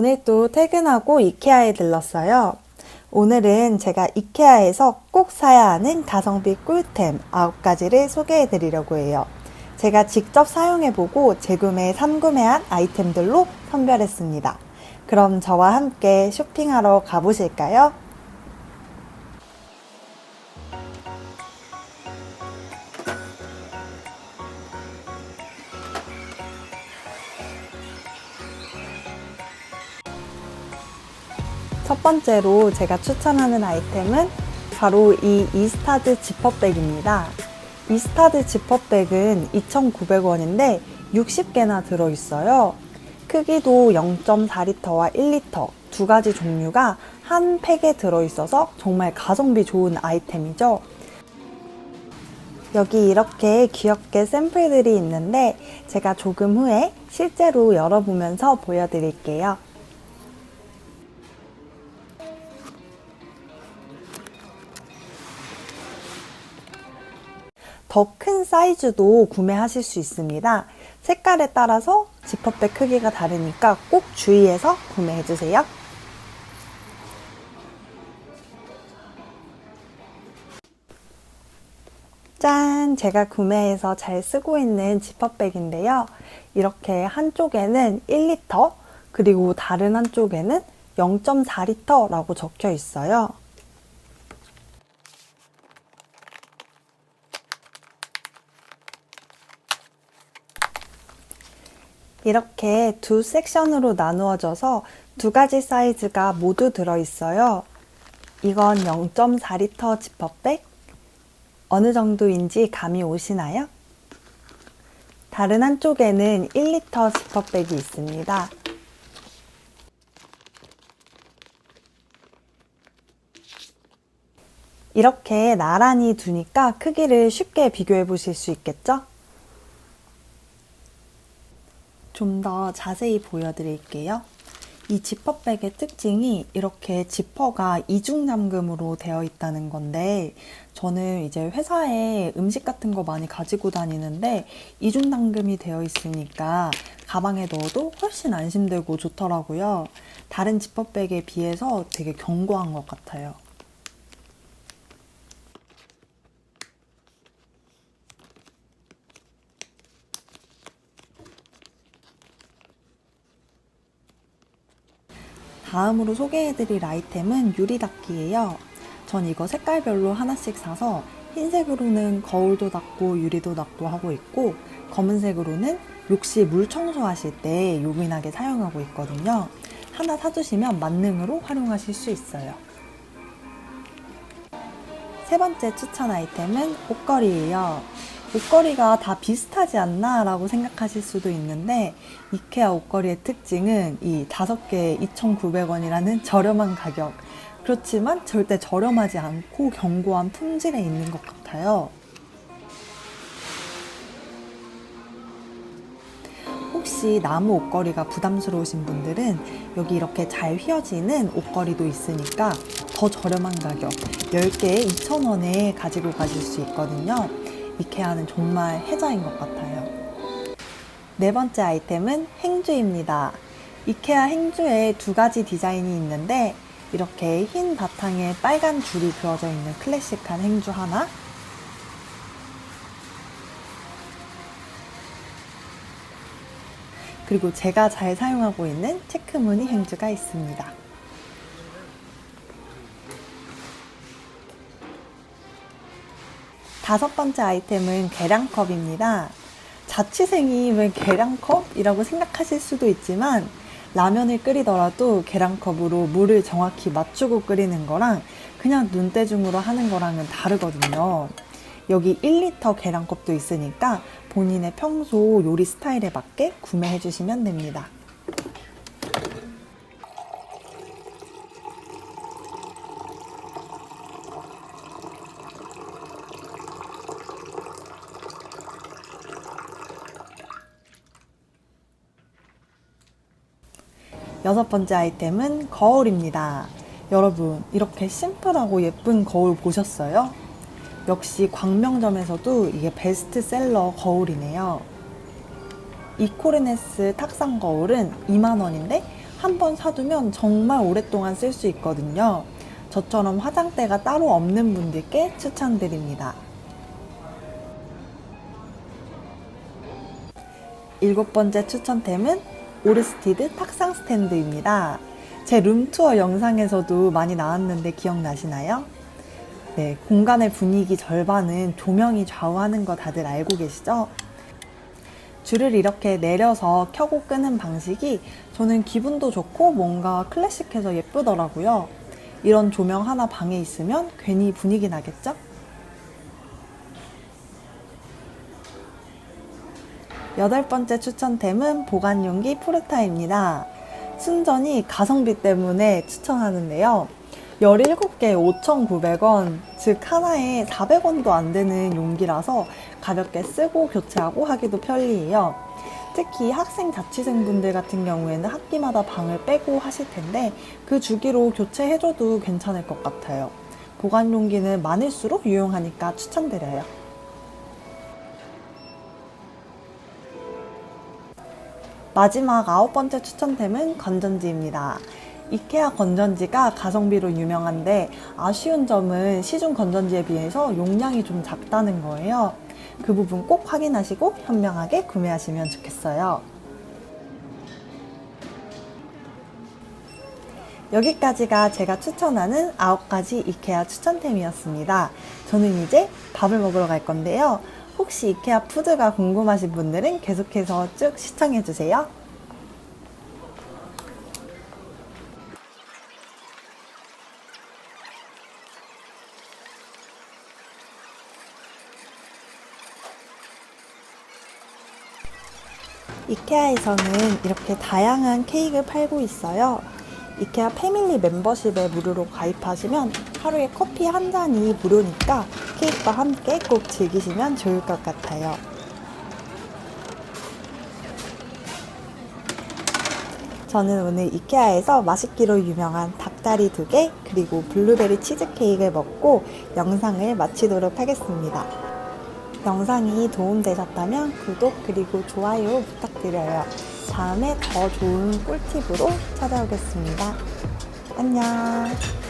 오늘 또 퇴근하고 이케아에 들렀어요. 오늘은 제가 이케아에서 꼭 사야 하는 가성비 꿀템 9가지를 소개해 드리려고 해요. 제가 직접 사용해보고 재구매, 삼구매한 아이템들로 선별했습니다. 그럼 저와 함께 쇼핑하러 가보실까요? 첫 번째로 제가 추천하는 아이템은 바로 이 이스타드 지퍼백입니다. 이스타드 지퍼백은 2,900원인데 60개나 들어있어요. 크기도 0.4리터와 1리터 두 가지 종류가 한 팩에 들어있어서 정말 가성비 좋은 아이템이죠. 여기 이렇게 귀엽게 샘플들이 있는데 제가 조금 후에 실제로 열어보면서 보여드릴게요. 더 큰 사이즈도 구매하실 수 있습니다. 색깔에 따라서 지퍼백 크기가 다르니까 꼭 주의해서 구매해주세요. 짠! 제가 구매해서 잘 쓰고 있는 지퍼백인데요. 이렇게 한쪽에는 1리터, 그리고 다른 한쪽에는 0.4리터라고 적혀 있어요. 이렇게 두 섹션으로 나누어져서 두 가지 사이즈가 모두 들어있어요. 이건 0.4리터 지퍼백. 어느 정도인지 감이 오시나요? 다른 한쪽에는 1리터 지퍼백이 있습니다. 이렇게 나란히 두니까 크기를 쉽게 비교해 보실 수 있겠죠? 좀 더 자세히 보여드릴게요. 이 지퍼백의 특징이 이렇게 지퍼가 이중 잠금으로 되어 있다는 건데 저는 이제 회사에 음식 같은 거 많이 가지고 다니는데 이중 잠금이 되어 있으니까 가방에 넣어도 훨씬 안심되고 좋더라고요. 다른 지퍼백에 비해서 되게 견고한 것 같아요. 다음으로 소개해드릴 아이템은 유리닦기예요. 전 이거 색깔별로 하나씩 사서 흰색으로는 거울도 닦고 유리도 닦고 하고 있고 검은색으로는 욕실 물 청소하실 때 요긴하게 사용하고 있거든요. 하나 사두시면 만능으로 활용하실 수 있어요. 세 번째 추천 아이템은 옷걸이예요. 옷걸이가 다 비슷하지 않나 라고 생각하실 수도 있는데 이케아 옷걸이의 특징은 이 다섯 개에 2,900원이라는 저렴한 가격 그렇지만 절대 저렴하지 않고 견고한 품질에 있는 것 같아요. 혹시 나무 옷걸이가 부담스러우신 분들은 여기 이렇게 잘 휘어지는 옷걸이도 있으니까 더 저렴한 가격 10개에 2,000원에 가지고 가실 수 있거든요. 이케아는 정말 혜자인 것 같아요. 네 번째 아이템은 행주입니다. 이케아 행주에 두 가지 디자인이 있는데 이렇게 흰 바탕에 빨간 줄이 그어져 있는 클래식한 행주 하나 그리고 제가 잘 사용하고 있는 체크무늬 행주가 있습니다. 다섯 번째 아이템은 계량컵입니다. 자취생이 왜 계량컵이라고 생각하실 수도 있지만 라면을 끓이더라도 계량컵으로 물을 정확히 맞추고 끓이는 거랑 그냥 눈대중으로 하는 거랑은 다르거든요. 여기 1리터 계량컵도 있으니까 본인의 평소 요리 스타일에 맞게 구매해 주시면 됩니다. 여섯 번째 아이템은 거울입니다. 여러분, 이렇게 심플하고 예쁜 거울 보셨어요? 역시 광명점에서도 이게 베스트셀러 거울이네요. 이코르네스 탁상 거울은 2만원인데 한 번 사두면 정말 오랫동안 쓸 수 있거든요. 저처럼 화장대가 따로 없는 분들께 추천드립니다. 일곱 번째 추천템은 오르스티드 탁상 스탠드입니다. 제 룸투어 영상에서도 많이 나왔는데 기억나시나요? 네, 공간의 분위기 절반은 조명이 좌우하는 거 다들 알고 계시죠? 줄을 이렇게 내려서 켜고 끄는 방식이 저는 기분도 좋고 뭔가 클래식해서 예쁘더라고요. 이런 조명 하나 방에 있으면 괜히 분위기 나겠죠? 여덟 번째 추천템은 보관용기 푸르타입니다. 순전히 가성비 때문에 추천하는데요. 17개 5,900원, 즉 하나에 400원도 안 되는 용기라서 가볍게 쓰고 교체하고 하기도 편리해요. 특히 학생 자취생분들 같은 경우에는 학기마다 방을 빼고 하실 텐데 그 주기로 교체해줘도 괜찮을 것 같아요. 보관 용기는 많을수록 유용하니까 추천드려요. 마지막 아홉 번째 추천템은 건전지입니다. 이케아 건전지가 가성비로 유명한데 아쉬운 점은 시중 건전지에 비해서 용량이 좀 작다는 거예요. 그 부분 꼭 확인하시고 현명하게 구매하시면 좋겠어요. 여기까지가 제가 추천하는 9가지 이케아 추천템이었습니다. 저는 이제 밥을 먹으러 갈 건데요. 혹시 이케아 푸드가 궁금하신 분들은 계속해서 쭉 시청해주세요. 이케아에서는 이렇게 다양한 케이크를 팔고 있어요. 이케아 패밀리 멤버십에 무료로 가입하시면 하루에 커피 한 잔이 무료니까 케이크와 함께 꼭 즐기시면 좋을 것 같아요. 저는 오늘 이케아에서 맛있기로 유명한 닭다리 두 개, 그리고 블루베리 치즈케이크를 먹고 영상을 마치도록 하겠습니다. 영상이 도움되셨다면 구독 그리고 좋아요 부탁드려요. 다음에 더 좋은 꿀팁으로 찾아오겠습니다. 안녕.